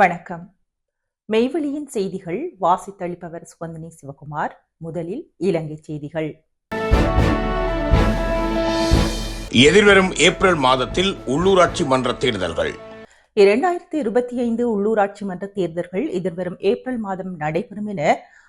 வணக்கம். மெய்வெளியின் செய்திகள் வாசித்தளிப்பவர் சுவந்தனி சிவகுமார். முதலில் இலங்கை செய்திகள். எதிர்வரும் ஏப்ரல் மாதத்தில் உள்ளூராட்சி மன்ற தேர்தல்கள். இரண்டாயிரத்தி இருபத்தி ஐந்து உள்ளூராட்சி மன்ற தேர்தல்கள் எதிர்வரும் ஏப்ரல் மாதம் நடைபெறும் என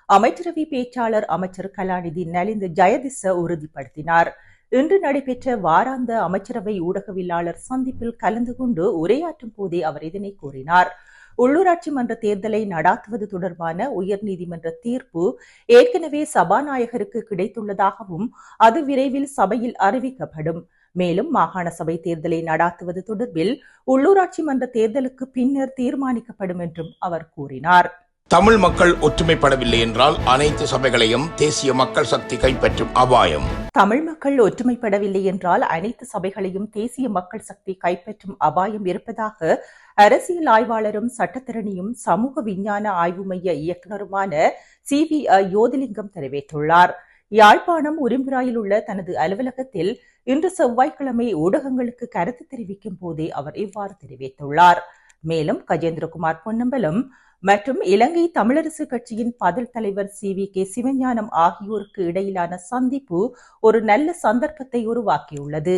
அமைச்சரவை பேச்சாளர் அமைச்சர் கலாநிதி நலிந்த ஜெயதிச உறுதிப்படுத்தினார். இன்று நடைபெற்ற வாராந்த அமைச்சரவை ஊடகவியலாளர் சந்திப்பில் கலந்து கொண்டு உரையாற்றும் போதே அவர் இதனை கூறினார். உள்ளூராட்சி மன்ற தேர்தலை நடாத்துவது தொடர்பான உயர்நீதிமன்ற தீர்ப்பு ஏற்கனவே சபாநாயகருக்கு கிடைத்துள்ளதாகவும் அது விரைவில் சபையில் அறிவிக்கப்படும். மேலும் மாகாண சபை தேர்தலை நடாத்துவது தொடர்பில் உள்ளூராட்சி மன்ற தேர்தலுக்கு பின்னர் தீர்மானிக்கப்படும் என்றும் அவர் கூறினார். தமிழ் மக்கள் ஒற்றுமைப்படவில்லை என்றால் அனைத்து சபைகளையும் தேசிய மக்கள் சக்தி கைப்பற்றும் அபாயம். தமிழ் மக்கள் ஒற்றுமைப்படவில்லை என்றால் அனைத்து சபைகளையும் தேசிய மக்கள் சக்தி கைப்பற்றும் அபாயம் இருப்பதாக அரசியல் ஆய்வாளரும் சட்டத்திறனியும் சமூக விஞ்ஞான ஆய்வு மைய இயக்குநருமான சி வி யோதிலிங்கம் தெரிவித்துள்ளார். யாழ்ப்பாணம் உரிம்புராயில் உள்ள தனது அலுவலகத்தில் இன்று செவ்வாய்க்கிழமை ஊடகங்களுக்கு கருத்து தெரிவிக்கும் போதே அவர் இவ்வாறு தெரிவித்துள்ளார். மேலும் கஜேந்திரகுமார் பொன்னம்பலம் மற்றும் இலங்கை தமிழரசு கட்சியின் பதில் தலைவர் சி வி கே சிவஞானம் ஆகியோருக்கு இடையிலான சந்திப்பு ஒரு நல்ல சந்தர்ப்பத்தை உருவாக்கியுள்ளது.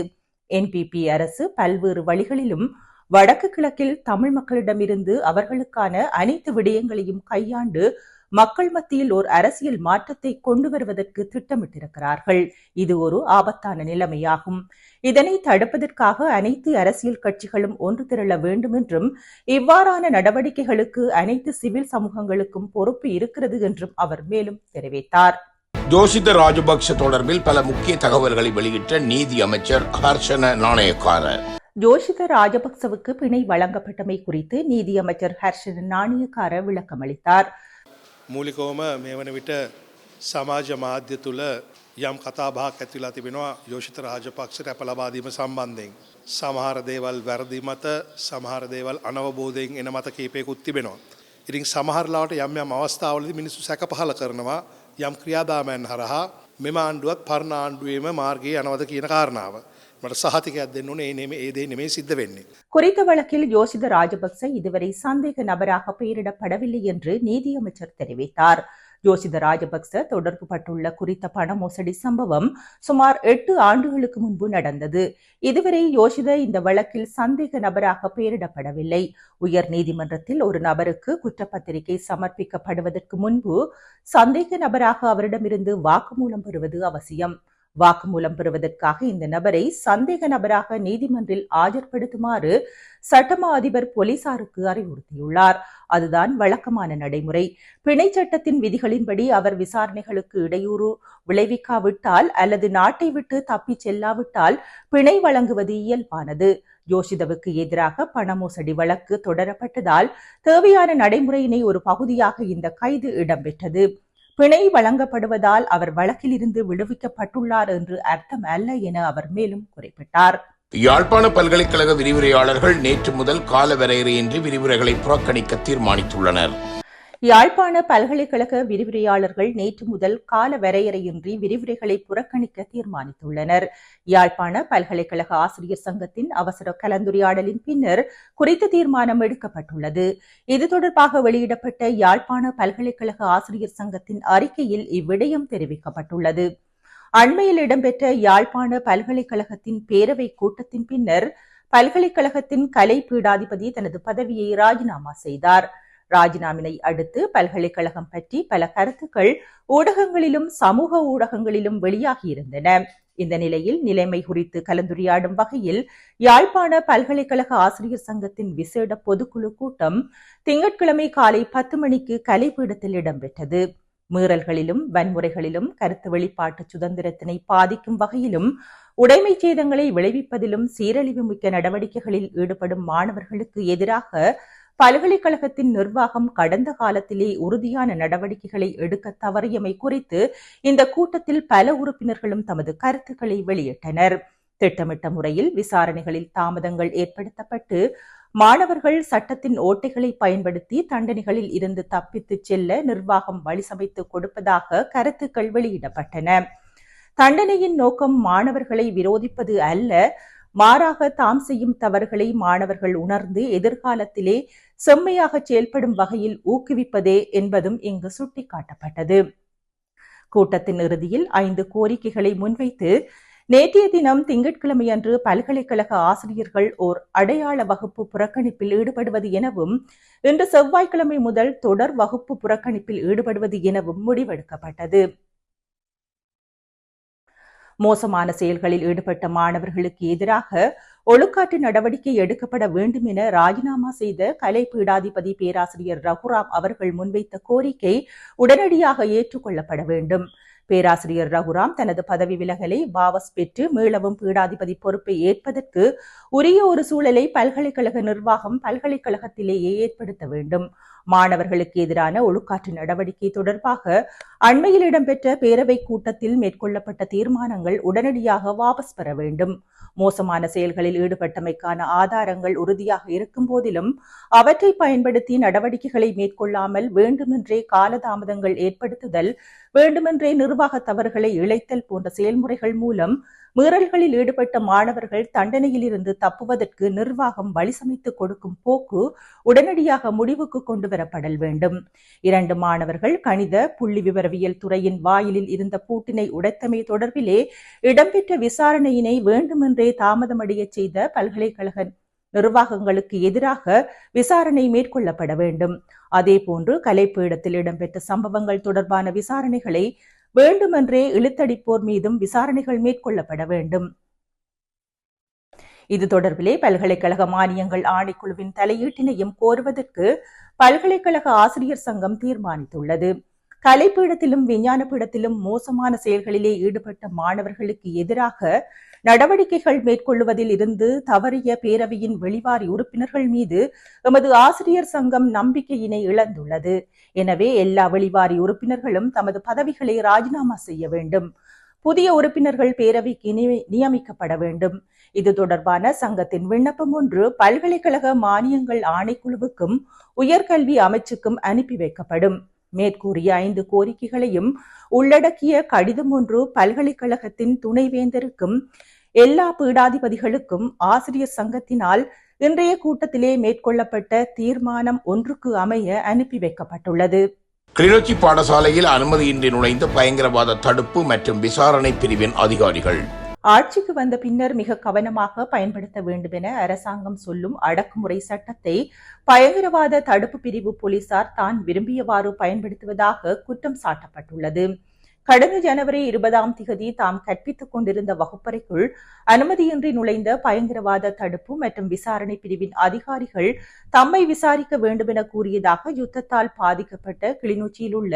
என்பிபி அரசு பல்வேறு வழிகளிலும் வடக்கு கிழக்கில் தமிழ் மக்களிடமிருந்து அவர்களுக்கான அனைத்து விடயங்களையும் கையாண்டு மக்கள் மத்தியில் ஓர் அரசியல் மாற்றத்தை கொண்டு வருவதற்கு திட்டமிட்டிருக்கிறார்கள். இது ஒரு ஆபத்தான நிலைமையாகும். இதனை தடுப்பதற்காக அனைத்து அரசியல் கட்சிகளும் ஒன்று திரள வேண்டும் என்றும் இவ்வாறான நடவடிக்கைகளுக்கு அனைத்து சிவில் சமூகங்களுக்கும் பொறுப்பு இருக்கிறது என்றும் அவர் மேலும் தெரிவித்தார். ஜோசித ராஜபக்ஷ தொடர்பில் பல முக்கிய தகவல்களை வெளியிட்ட நீதி அமைச்சர் ஹர்ஷன நாணயக்கார. ஜோஷித ராஜபக்சவுக்கு பிணை வழங்கப்பட்டமை குறித்து நீதியமைச்சர் ஹர்ஷன் நாணயக்கார விளக்கமளித்தார். මූලිකවම මේ වන විට සමාජ මාධ්‍ය තුළ යම් කතාබාක් ඇතිලා තිබෙනවා යෝෂිත රාජපක්ෂට ඇප ලබාදීම සම්බන්ධයෙන්. සමහර දේවල් වැරදි මත සමහර දේවල් අනවබෝධයෙන් එන මත කීපයකුත් තිබෙනවා. ඉතින් සමහරලාට යම් යම් අවස්ථාවලදී මිනිස්සු සැක පහල කරනවා යම් ක්‍රියාදාමයන් හරහා මෙම ආණ්ඩුවත් පරණ ආණ්ඩුවේම මාර්ගයේ යනවද කියන කාරණාව. මට සහතිකයක් දෙන්න ඕනේ ඒ නෙමේ ඒ දේ නෙමේ සිද්ධ වෙන්නේ. குறித்த வழக்கில் யோசித ராஜபக்ச இதுவரை சந்தேக நபராக பெயரிடப்படவில்லை என்று நீதியமைச்சர் தெரிவித்தார் யோசித ராஜபக்ச தொடர்பு பட்டுள்ள குறித்த பண மோசடி சம்பவம் சுமார் எட்டு ஆண்டுகளுக்கு முன்பு நடந்தது இதுவரை யோசித இந்த வழக்கில் சந்தேக நபராக பெயரிடப்படவில்லை உயர் நீதிமன்றத்தில் ஒரு நபருக்கு குற்றப்பத்திரிகை சமர்ப்பிக்கப்படுவதற்கு முன்பு சந்தேக நபராக அவரிடமிருந்து வாக்குமூலம் பெறுவது அவசியம் வாக்குமூலம் பெறுவதற்காக இந்த நபரை சந்தேக நபராக நீதிமன்றில் ஆஜர்படுத்துமாறு சட்டமா அதிபர் போலீசாருக்கு அறிவுறுத்தியுள்ளார். அதுதான் வழக்கமான நடைமுறை. பிணை சட்டத்தின் விதிகளின்படி அவர் விசாரணைகளுக்கு இடையூறு விளைவிக்காவிட்டால் அல்லது நாட்டை விட்டு தப்பிச் செல்லாவிட்டால் பிணை வழங்குவது இயல்பானது. யோஷிதவுக்கு எதிராக பண மோசடி வழக்கு தொடரப்பட்டதால் தேவையான நடைமுறையினை ஒரு பகுதியாக இந்த கைது இடம்பெற்றது. பிணை வழங்கப்படுவதால் அவர் வழக்கில் இருந்து விடுவிக்கப்பட்டுள்ளார் என்று அர்த்தம் அல்ல என அவர் மேலும் குறிப்பிட்டார். யாழ்ப்பாண பல்கலைக்கழக விரிவுரையாளர்கள் நேற்று முதல் கால வரையறையின்றி விரிவுரைகளை புறக்கணிக்க தீர்மானித்துள்ளனர். யாழ்ப்பாண பல்கலைக்கழக விரிவுரையாளர்கள் நேற்று முதல் கால வரையறையின்றி விரிவுரைகளை புறக்கணிக்க தீர்மானித்துள்ளனர். யாழ்ப்பாண பல்கலைக்கழக ஆசிரியர் சங்கத்தின் அவசர கலந்துரையாடலின் பின்னர் குறித்த தீர்மானம் எடுக்கப்பட்டுள்ளது. இது தொடர்பாக வெளியிடப்பட்ட யாழ்ப்பாண பல்கலைக்கழக ஆசிரியர் சங்கத்தின் அறிக்கையில் இவ்விடயம் தெரிவிக்கப்பட்டுள்ளது. அண்மையில் இடம்பெற்ற யாழ்ப்பாண பல்கலைக்கழகத்தின் பேரவை கூட்டத்தின் பின்னர் பல்கலைக்கழகத்தின் கலை பீடாதிபதி தனது பதவியை ராஜினாமா செய்தாா் ராஜினாமினை அடுத்து பல்கலைக்கழகம் பற்றி பல கருத்துக்கள் ஊடகங்களிலும் சமூக ஊடகங்களிலும் வெளியாகியிருந்தன. இந்த நிலையில் நிலைமை குறித்து கலந்துரையாடும் வகையில் யாழ்ப்பாண பல்கலைக்கழக ஆசிரியர் சங்கத்தின் விசேட பொதுக்குழு கூட்டம் திங்கட்கிழமை காலை பத்து மணிக்கு கலைப்பீடத்தில் இடம்பெற்றது. மீறல்களிலும் வன்முறைகளிலும் கருத்து வெளிப்பாட்டு சுதந்திரத்தினை பாதிக்கும் வகையிலும் உடைமை சேதங்களை விளைவிப்பதிலும் சீரழிவு மிக்க நடவடிக்கைகளில் ஈடுபடும் மாணவர்களுக்கு எதிராக பல்கலைக்கழகத்தின் நிர்வாகம் கடந்த காலத்திலே உறுதியான நடவடிக்கைகளை எடுக்க தவறியமை குறித்து இந்த கூட்டத்தில் பல உறுப்பினர்களும் தமது கருத்துக்களை வெளியிட்டனர். திட்டமிட்ட முறையில் விசாரணைகளில் தாமதங்கள் ஏற்படுத்தப்பட்டு மாணவர்கள் சட்டத்தின் ஓட்டைகளை பயன்படுத்தி தண்டனைகளில் இருந்து தப்பித்து செல்ல நிர்வாகம் வழிசமைத்து கொடுப்பதாக கருத்துக்கள் வெளியிடப்பட்டன. தண்டனையின் நோக்கம் மாணவர்களை விரோதிப்பது அல்ல மாறாக தாம் செய்யும் தவறுகளை மாணவர்கள் உணர்ந்து எதிர்காலத்திலே செம்மையாக செயல்படும் வகையில் ஊக்குவிப்பதே என்பதும் இங்கு சுட்டிக்காட்டப்பட்டது. கூட்டத்தின் இறுதியில் ஐந்து கோரிக்கைகளை முன்வைத்து நேற்றைய தினம் திங்கட்கிழமையன்று பல்கலைக்கழக ஆசிரியர்கள் ஓர் அடையாள வகுப்பு புறக்கணிப்பில் ஈடுபடுவது எனவும் இன்று செவ்வாய்க்கிழமை முதல் தொடர் வகுப்பு புறக்கணிப்பில் ஈடுபடுவது எனவும் முடிவெடுக்கப்பட்டது. மோசமான செயல்களில் ஈடுபட்ட மாணவர்களுக்கு எதிராக ஒழுக்காற்று நடவடிக்கை எடுக்கப்பட வேண்டும் என ராஜினாமா செய்த கலை பீடாதிபதி பேராசிரியர் ரகுராம் அவர்கள் முன்வைத்த கோரிக்கை உடனடியாக ஏற்றுக்கொள்ளப்பட வேண்டும். பேராசிரியர் ரகுராம் தனது பதவி விலகலை வாபஸ் பெற்று மீளவும் பீடாதிபதி பொறுப்பை ஏற்பதற்கு உரிய ஒரு சூழலை பல்கலைக்கழக நிர்வாகம் பல்கலைக்கழகத்திலேயே ஏற்படுத்த வேண்டும். மாணவர்களுக்கு எதிரான ஒழுக்காற்று நடவடிக்கை தொடர்பாக அண்மையில் இடம்பெற்ற பேரவைக் கூட்டத்தில் மேற்கொள்ளப்பட்ட தீர்மானங்கள் உடனடியாக வாபஸ் பெற வேண்டும். மோசமான செயல்களில் ஈடுபட்டமைக்கான ஆதாரங்கள் உறுதியாக இருக்கும் போதிலும் அவற்றை பயன்படுத்தி நடவடிக்கைகளை மேற்கொள்ளாமல் வேண்டுமென்றே காலதாமதங்கள் ஏற்படுத்துதல் வேண்டுமென்றே நிர்வாக தவறுகளை இழைத்தல் போன்ற செயல்முறைகள் மூலம் மீறல்களில் ஈடுபட்ட மாணவர்கள் தண்டனையில் இருந்து தப்புவதற்கு நிர்வாகம் வழிசமைத்து கொடுக்கும் போக்கு உடனடியாக முடிவுக்கு கொண்டுவரப்படல் வேண்டும். இரண்டு மாணவர்கள் கணித புள்ளி விவரவியல் துறையின் வாயிலில் இருந்த பூட்டினை உடைத்தமை தொடர்பிலே இடம்பெற்ற விசாரணையினை வேண்டுமென்றே தாமதமடைய செய்த பல்கலைக்கழக நிர்வாகங்களுக்கு எதிராக விசாரணை மேற்கொள்ளப்பட வேண்டும். அதேபோன்று கலைப்பீடத்தில் இடம்பெற்ற சம்பவங்கள் தொடர்பான விசாரணைகளை வேண்டுமென்றே இழுத்தடிப்போர் மீதும் விசாரணைகள் மேற்கொள்ளப்பட வேண்டும். இது தொடர்பிலே பல்கலைக்கழக மானியங்கள் ஆணைக்குழுவின் தலையீட்டினையும் கோருவதற்கு பல்கலைக்கழக ஆசிரியர் சங்கம் தீர்மானித்துள்ளது. கலைப்பீடத்திலும் விஞ்ஞான பீடத்திலும் மோசமான செயல்களிலே ஈடுபட்ட மாணவர்களுக்கு எதிராக நடவடிக்கைகள் மேற்கொள்வதில் இருந்து தவறிய பேரவையின் வெளிவாரி உறுப்பினர்கள் மீது எமது ஆசிரியர் சங்கம் நம்பிக்கையினை இழந்துள்ளது. எனவே எல்லா வெளிவாரி உறுப்பினர்களும் தமது பதவிகளை ராஜினாமா செய்ய வேண்டும். புதிய உறுப்பினர்கள் பேரவைக்கு நியமிக்கப்பட வேண்டும். இது தொடர்பான சங்கத்தின் விண்ணப்பம் ஒன்று பல்கலைக்கழக மானியங்கள் ஆணைக்குழுவுக்கும் உயர்கல்வி அமைச்சுக்கும் அனுப்பி வைக்கப்படும். மேற்கூறிய ஐந்து கோரிக்கைகளையும் உள்ளடக்கிய கடிதம் ஒன்று பல்கலைக்கழகத்தின் துணைவேந்தருக்கும் எல்லா பீடாதிபதிகளுக்கும் ஆசிரியர் சங்கத்தினால் இன்றைய கூட்டத்திலே மேற்கொள்ளப்பட்ட தீர்மானம் ஒன்றுக்கு அமைய அனுப்பி வைக்கப்பட்டுள்ளது. கிளிநொச்சி பாடசாலையில் அனுமதியின்றி நுழைந்த பயங்கரவாத தடுப்பு மற்றும் விசாரணை பிரிவின் அதிகாரிகள் ஆட்சிக்கு வந்த பின்னர் மிக கவனமாக பயன்படுத்த வேண்டும் என அரசாங்கம் சொல்லும் அடக்குமுறை சட்டத்தை பயங்கரவாத தடுப்பு பிரிவு போலீசார் தான் விரும்பியவாறு பயன்படுத்துவதாக குற்றம் சாட்டப்பட்டுள்ளது. கடந்த ஜனவரி இருபதாம் திகதி தாம் கற்பித்துக் கொண்டிருந்த வகுப்பறைக்குள் அனுமதியின்றி நுழைந்த பயங்கரவாத தடுப்பு மற்றும் விசாரணை பிரிவின் அதிகாரிகள் தம்மை விசாரிக்க வேண்டும் என கூறியதாக யுத்தத்தால் பாதிக்கப்பட்ட கிளிநொச்சியில் உள்ள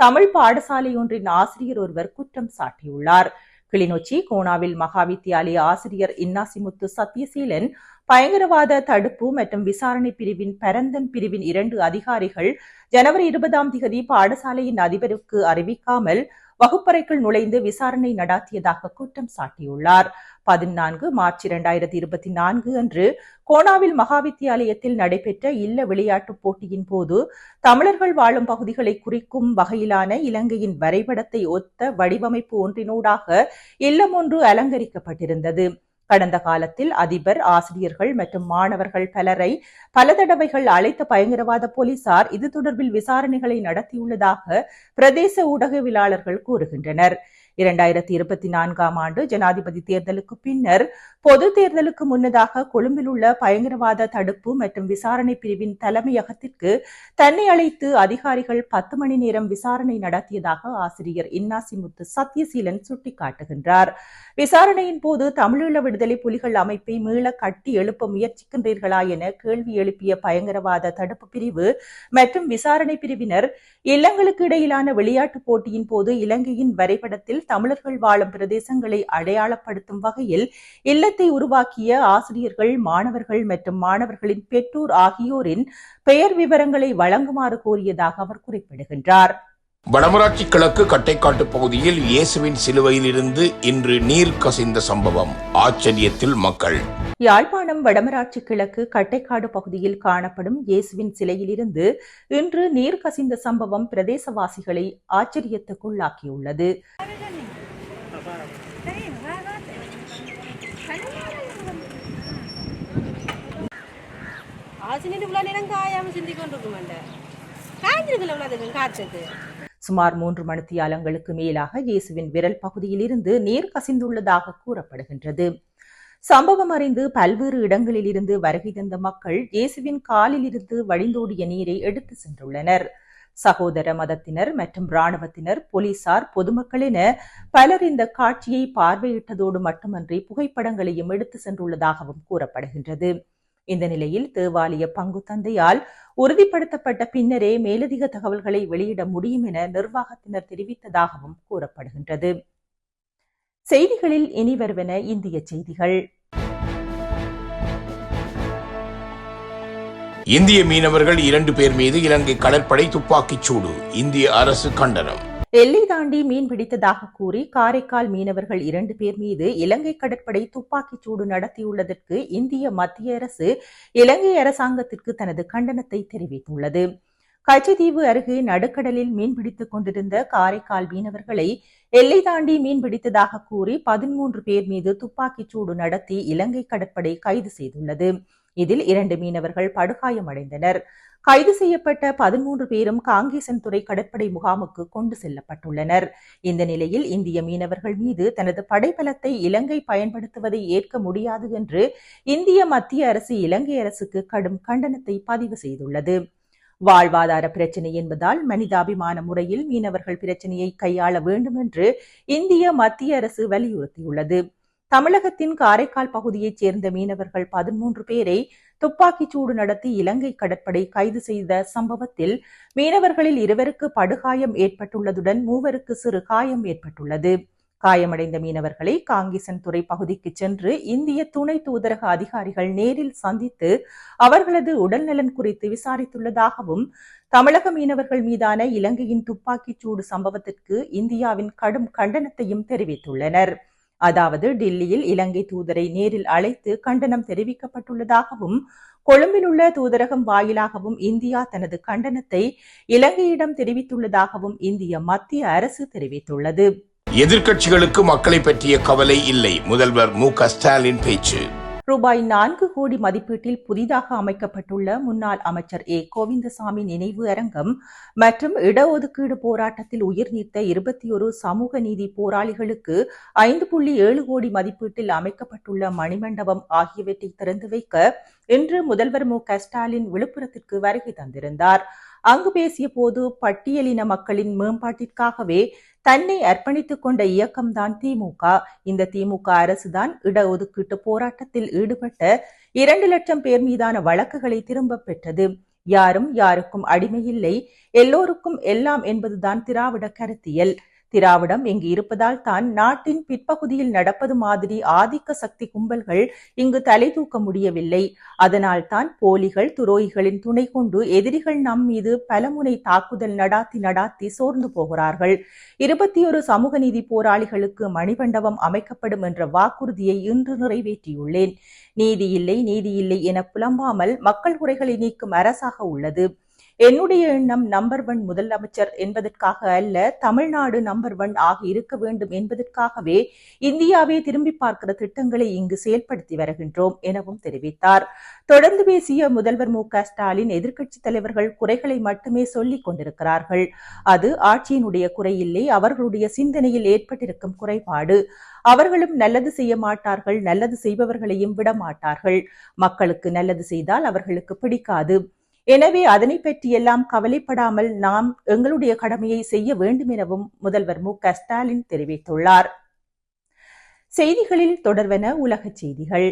தமிழ் பாடசாலை ஒன்றின் ஆசிரியர் ஒருவர் குற்றம் சாட்டியுள்ளார். கிளிநொச்சி கோணாவில் மகாவித்தியாலய ஆசிரியர் இன்னாசிமுத்து சத்யசீலன் பயங்கரவாத தடுப்பு மற்றும் விசாரணை பிரிவின் பரந்தன் பிரிவின் இரண்டு அதிகாரிகள் ஜனவரி இருபதாம் திகதி பாடசாலையின் அதிபருக்கு அறிவிக்காமல் வகுப்பறைக்குள் நுழைந்து விசாரணை நடாத்தியதாக குற்றம் சாட்டியுள்ளார். பதினான்கு மார்ச் இரண்டாயிரத்தி இருபத்தி நான்கு அன்று கோணாவில் மகாவித்தியாலயத்தில் நடைபெற்ற இல்ல விளையாட்டுப் போட்டியின் போது தமிழர்கள் வாழும் பகுதிகளை குறிக்கும் வகையிலான இலங்கையின் வரைபடத்தை ஒத்த வடிவமைப்பு ஒன்றினூடாக இல்லம் ஒன்று அலங்கரிக்கப்பட்டிருந்தது. கடந்த காலத்தில் அதிபர் ஆசிரியர்கள் மற்றும் மாணவர்கள் பலரை பல தடவைகள் அழைத்த பயங்கரவாத போலீசார் இது தொடர்பில் விசாரணைகளை நடத்தியுள்ளதாக பிரதேச ஊடகவியலாளர்கள் கூறுகின்றனர். இரண்டாயிரத்தி இருபத்தி நான்காம் ஆண்டு ஜனாதிபதி தேர்தலுக்கு பின்னர் பொது தேர்தலுக்கு முன்னதாக கொழும்பில் உள்ள பயங்கரவாத தடுப்பு மற்றும் விசாரணை பிரிவின் தலைமையகத்திற்கு தன்னை அழைத்து அதிகாரிகள் பத்து மணி நேரம் விசாரணை நடத்தியதாக ஆசிரியர் இன்னாசிமுத்து சத்யசீலன் சுட்டிக்காட்டுகின்றார். விசாரணையின் போது தமிழீழ விடுதலை புலிகள் அமைப்பை மீள கட்டி எழுப்ப முயற்சிக்கின்றீர்களா என கேள்வி எழுப்பிய பயங்கரவாத தடுப்பு பிரிவு மற்றும் விசாரணை பிரிவினர் இல்லங்களுக்கு இடையிலான விளையாட்டுப் போட்டியின் போது இலங்கையின் வரைபடத்தில் தமிழர்கள் வாழும் பிரதேசங்களை அடையாளப்படுத்தும் வகையில் இல்லத்தை உருவாக்கிய ஆசிரியர்கள் மாணவர்கள் மற்றும் மாணவர்களின் பெற்றோர் ஆகியோரின் பெயர் விவரங்களை வழங்குமாறு கோரியதாக அவர் குறிப்பிடுகின்றார். வடமராட்சி கிழக்கு கட்டைக்காட்டு பகுதியில் இயேசுவின் சிலுவையில் இருந்து இன்று நீர் கசிந்த சம்பவம். ஆச்சரியத்தில் மக்கள். யாழ்ப்பாணம் வடமராட்சி கிழக்கு கட்டைக்காடு பகுதியில் காணப்படும் இயேசுவின் சிலையிலிருந்து இன்று நீர் கசிந்த சம்பவம் பிரதேசவாசிகளை ஆச்சரியத்துக்குள்ளாக்கியுள்ளது. ஆசினிட்டு இவ்வளோ நேரம் காயாமல் சிந்தி கொண்டிருக்குமாண்ட இருக்க மாட்டேன் காய்ச்சிருக்கல இவ்வளோ காய்ச்சது சுமார் மூன்று மணித்தியாலங்களுக்கு மேலாக இயேசுவின் விரல் பகுதியில் இருந்து நீர் கசிந்துள்ளதாக கூறப்படுகின்றது. சம்பவம் அறிந்து பல்வேறு இடங்களில் இருந்து வருகை தந்த மக்கள் இயேசுவின் காலில் இருந்து வழிந்தோடிய நீரை எடுத்து சென்றுள்ளனர். சகோதர மதத்தினர் மற்றும் இராணுவத்தினர் போலீசார் பொதுமக்கள் என பலர் இந்த காட்சியை பார்வையிட்டதோடு மட்டுமன்றி புகைப்படங்களையும் எடுத்து சென்றுள்ளதாகவும் கூறப்படுகின்றது. இந்த நிலையில் தேவாலய பங்கு தந்தையால் உறுதிப்படுத்தப்பட்ட பின்னரே மேலதிக தகவல்களை வெளியிட முடியும் என நிர்வாகத்தினர் தெரிவித்ததாகவும் கூறப்படுகின்றது. செய்திகளில் இனி வருவன இந்திய செய்திகள். இந்திய மீனவர்கள் இரண்டு பேர் மீது இலங்கை கடற்படை துப்பாக்கிச் சூடு. இந்திய அரசு கண்டனம். எல்லை தாண்டி மீன் பிடித்ததாக கூறி காரைக்கால் மீனவர்கள் இரண்டு பேர் மீது இலங்கை கடற்படை துப்பாக்கிச் சூடு நடத்தியுள்ளதற்கு இந்திய மத்திய அரசு இலங்கை அரசாங்கத்திற்கு தனது கண்டனத்தை தெரிவித்துள்ளது. கச்சதீவு அருகே நடுக்கடலில் மீன்பிடித்துக் கொண்டிருந்த காரைக்கால் மீனவர்களை எல்லை தாண்டி மீன்பிடித்ததாக கூறி பதிமூன்று பேர் மீது துப்பாக்கிச் சூடு நடத்தி இலங்கை கடற்படை கைது செய்துள்ளது. இதில் இரண்டு மீனவர்கள் படுகாயமடைந்தனர். கைது செய்யப்பட்ட பதிமூன்று பேரும் காங்கேசன் துறை கடற்படை முகாமுக்கு கொண்டு செல்லப்பட்டுள்ளனர். இந்த நிலையில் இந்திய மீனவர்கள் மீது தனது படைபலத்தை இலங்கை பயன்படுத்துவதை ஏற்க முடியாது என்று இந்திய மத்திய அரசு இலங்கை அரசுக்கு கடும் கண்டனத்தை பதிவு செய்துள்ளது. வாழ்வாதார பிரச்சினை என்பதால் மனிதாபிமான முறையில் மீனவர்கள் பிரச்சனையை கையாள வேண்டும் என்று இந்திய மத்திய அரசு வலியுறுத்தியுள்ளது. தமிழகத்தின் காரைக்கால் பகுதியைச் சேர்ந்த மீனவர்கள் பதிமூன்று பேரை துப்பாக்கிச் சூடு நடத்தி இலங்கை கடற்படை கைது செய்த சம்பவத்தில் மீனவர்களில் இருவருக்கு படுகாயம் ஏற்பட்டுள்ளதுடன் மூவருக்கு சிறு காயம் ஏற்பட்டுள்ளது. காயமடைந்த மீனவர்களை காங்கிசன் துறை பகுதிக்கு சென்று இந்திய துணை தூதரக அதிகாரிகள் நேரில் சந்தித்து அவர்களது உடல்நலன் குறித்து விசாரித்துள்ளதாகவும் தமிழக மீனவர்கள் மீதான இலங்கையின் துப்பாக்கிச் சூடு சம்பவத்திற்கு இந்தியாவின் கடும் கண்டனத்தையும் தெரிவித்துள்ளனர். அதாவது டில்லியில் இலங்கை தூதரை நேரில் அழைத்து கண்டனம் தெரிவிக்கப்பட்டுள்ளதாகவும் கொழும்பில் உள்ள தூதரகம் வாயிலாகவும் இந்தியா தனது கண்டனத்தை இலங்கையிடம் தெரிவித்துள்ளதாகவும் இந்திய மத்திய அரசு தெரிவித்துள்ளது. எதிர்க்கட்சிகளுக்கு மக்களை பற்றிய கவலை இல்லை. முதல்வர் மு ஸ்டாலின் பேச்சு. ரூபாய் நான்கு கோடி மதிப்பீட்டில் புதிதாக அமைக்கப்பட்டுள்ள முன்னாள் அமைச்சர் ஏ. கோவிந்தசாமி நினைவு அரங்கம் மற்றும் இடஒதுக்கீடு போராட்டத்தில் உயிர் நீத்த இருபத்தி ஒரு சமூக நீதி போராளிகளுக்கு ஐந்து புள்ளி ஏழு கோடி மதிப்பீட்டில் அமைக்கப்பட்டுள்ள மணிமண்டபம் ஆகியவற்றை திறந்து வைக்க இன்று முதல்வர் மு. க. ஸ்டாலின் விழுப்புரத்திற்கு வருகை தந்திருந்தார். அங்கு பேசிய போது பட்டியலின மக்களின் மேம்பாட்டிற்காகவே தன்னை அர்ப்பணித்துக் கொண்ட இயக்கம்தான் திமுக. இந்த திமுக அரசுதான் இடஒதுக்கீட்டு போராட்டத்தில் ஈடுபட்ட இரண்டு லட்சம் பேர் மீதான வழக்குகளை திரும்ப பெற்றது. யாரும் யாருக்கும் அடிமையில்லை. எல்லோருக்கும் எல்லாம் என்பதுதான் திராவிட கருத்தியல். திராவிடம் இங்கு இருப்பதால் தான் நாட்டின் பிற்பகுதியில் நடப்பது மாதிரி ஆதிக்க சக்தி கும்பல்கள் இங்கு தலை தூக்க முடியவில்லை. அதனால் தான் போலிகள் துரோகிகளின் துணை கொண்டு எதிரிகள் நம் மீது பலமுனை தாக்குதல் நடாத்தி நடாத்தி சோர்ந்து போகிறார்கள். இருபத்தி ஒரு சமூக நீதி போராளிகளுக்கு மணிமண்டபம் அமைக்கப்படும் என்ற வாக்குறுதியை இன்று நிறைவேற்றியுள்ளேன். நீதி இல்லை நீதி இல்லை என புலம்பாமல் மக்கள் குறைகளை நீக்கும் அரசாக உள்ளது. என்னுடைய எண்ணம் நம்பர் ஒன் முதலமைச்சர் என்பதற்காக அல்ல தமிழ்நாடு நம்பர் ஒன் ஆக இருக்க வேண்டும் என்பதற்காகவே இந்தியாவே திரும்பி பார்க்கிற திட்டங்களை இங்கு செயல்படுத்தி வருகின்றோம் எனவும் தெரிவித்தார். தொடர்ந்து பேசிய முதல்வர் மு க ஸ்டாலின் எதிர்க்கட்சித் தலைவர்கள் குறைகளை மட்டுமே சொல்லிக் கொண்டிருக்கிறார்கள். அது ஆட்சியினுடைய குறையில்லை அவர்களுடைய சிந்தனையில் ஏற்பட்டிருக்கும் குறைபாடு. அவர்களும் நல்லது செய்ய மாட்டார்கள் நல்லது செய்பவர்களையும் விட மாட்டார்கள். மக்களுக்கு நல்லது செய்தால் அவர்களுக்கு பிடிக்காது. எனவே அதனை பற்றியெல்லாம் கவலைப்படாமல் நாம் எங்களுடைய கடமையை செய்ய வேண்டும் எனவும் முதல்வர் மு க ஸ்டாலின் தெரிவித்துள்ளார். செய்திகளில் தொடர்வன உலகச் செய்திகள்.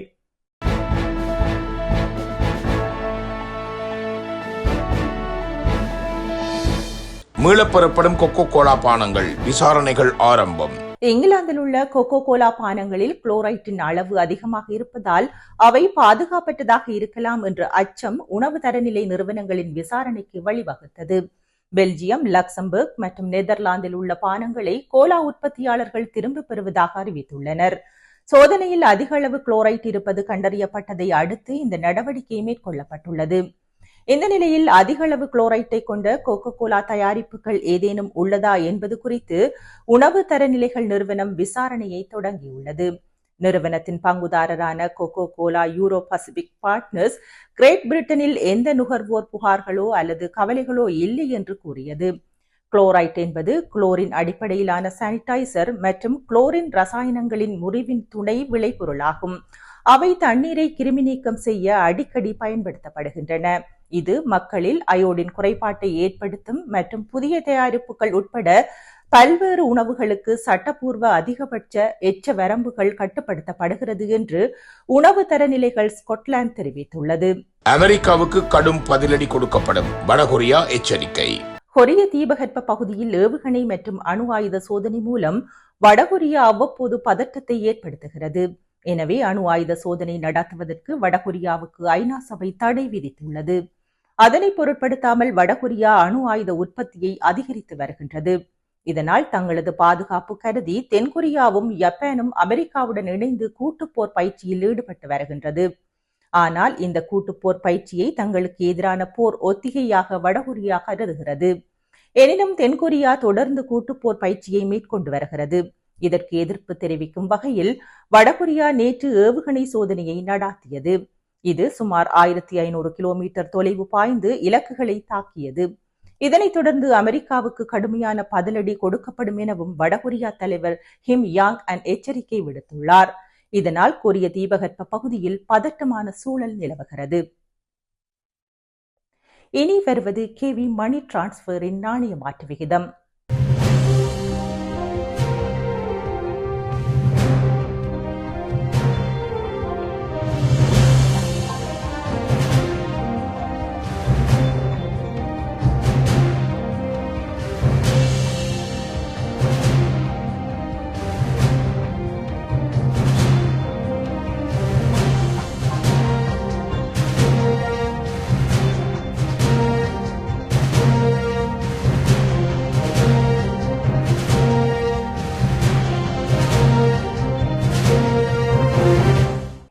மீளப்பெறப்படும் கொக்கோ கோலா பானங்கள் விசாரணைகள் ஆரம்பம். இங்கிலாந்தில் உள்ள கோகோ கோலா பானங்களில் குளோரைட்டின் அளவு அதிகமாக இருப்பதால் அவை பாதுகாப்பற்றதாக இருக்கலாம் என்ற அச்சம் உணவு தரநிலை நிறுவனங்களின் விசாரணைக்கு வழிவகுத்தது. பெல்ஜியம் லக்சம்பர்க் மற்றும் நெதர்லாந்தில் உள்ள பானங்களை கோலா உற்பத்தியாளர்கள் திரும்பப் பெறுவதாக அறிவித்துள்ளனர். சோதனையில் அதிக அளவு குளோரைட் இருப்பது கண்டறியப்பட்டதை அடுத்து இந்த நடவடிக்கை மேற்கொள்ளப்பட்டுள்ளது. இந்த நிலையில் அதிக அளவு குளோரைட்டை கொண்ட கோகோ கோலா தயாரிப்புகள் ஏதேனும் உள்ளதா என்பது குறித்து உணவு தரநிலைகள் நிறுவனம் விசாரணையை தொடங்கியுள்ளது. நிறுவனத்தின் பங்குதாரரான Coca Cola Euro Pacific Partners Great பிரிட்டனில் எந்த நுகர்வோர் புகார்களோ அல்லது கவலைகளோ இல்லை என்று கூறியது. குளோரைட் என்பது குளோரின் அடிப்படையிலான சானிடைசர் மற்றும் குளோரின் ரசாயனங்களின் முறிவின் துணை விளைபொருளாகும். அவை தண்ணீரை கிருமி நீக்கம் செய்ய அடிக்கடி பயன்படுத்தப்படுகின்றன. இது மக்களில் அயோடின் குறைபாட்டை ஏற்படுத்தும் மற்றும் புதிய தயாரிப்புகள் உட்பட பல்வேறு உணவுகளுக்கு சட்டப்பூர்வ அதிகபட்ச எச்ச வரம்புகள் கட்டுப்படுத்தப்படுகிறது என்று உணவு தரநிலைகள் ஸ்கொட்லாந்து தெரிவித்துள்ளது. அமெரிக்காவுக்கு கடும் பதிலடி கொடுக்கப்படும் வடகொரியா எச்சரிக்கை. கொரிய தீபகற்ப பகுதியில் ஏவுகணை மற்றும் அணு ஆயுத சோதனை மூலம் வடகொரியா அவ்வப்போது பதற்றத்தை ஏற்படுத்துகிறது. எனவே அணு ஆயுத சோதனை நடத்துவதற்கு வடகொரியாவுக்கு ஐநா சபை தடை விதித்துள்ளது. அதனை பொருட்படுத்தாமல் வடகொரியா அணு ஆயுத உற்பத்தியை அதிகரித்து வருகின்றது. இதனால் தங்களது பாதுகாப்பு கருதி தென்கொரியாவும் ஜப்பானும் அமெரிக்காவுடன் இணைந்து கூட்டுப்போர் பயிற்சியில் ஈடுபட்டு வருகின்றது. ஆனால் இந்த கூட்டுப்போர் பயிற்சியை தங்களுக்கு எதிரான போர் ஒத்திகையாக வடகொரியா கருதுகிறது. எனினும் தென்கொரியா தொடர்ந்து கூட்டுப்போர் பயிற்சியை மேற்கொண்டு வருகிறது. இதற்கு எதிர்ப்பு தெரிவிக்கும் வகையில் வடகொரியா நேற்று ஏவுகணை சோதனையை நடாத்தியது. இது சுமார் ஆயிரத்தி ஐநூறு கிலோமீட்டர் தொலைவு பாய்ந்து இலக்குகளை தாக்கியது. இதனைத் தொடர்ந்து அமெரிக்காவுக்கு கடுமையான பதிலடி கொடுக்கப்படும் எனவும் வடகொரியா தலைவர் ஹிம் யாங் அன் எச்சரிக்கை விடுத்துள்ளார். இதனால் கொரிய தீபகற்ப பகுதியில் பதட்டமான சூழல் நிலவுகிறது. இனி வருவது கேவி மணி டிரான்ஸ்பரின் நாணய மாற்று விகிதம்.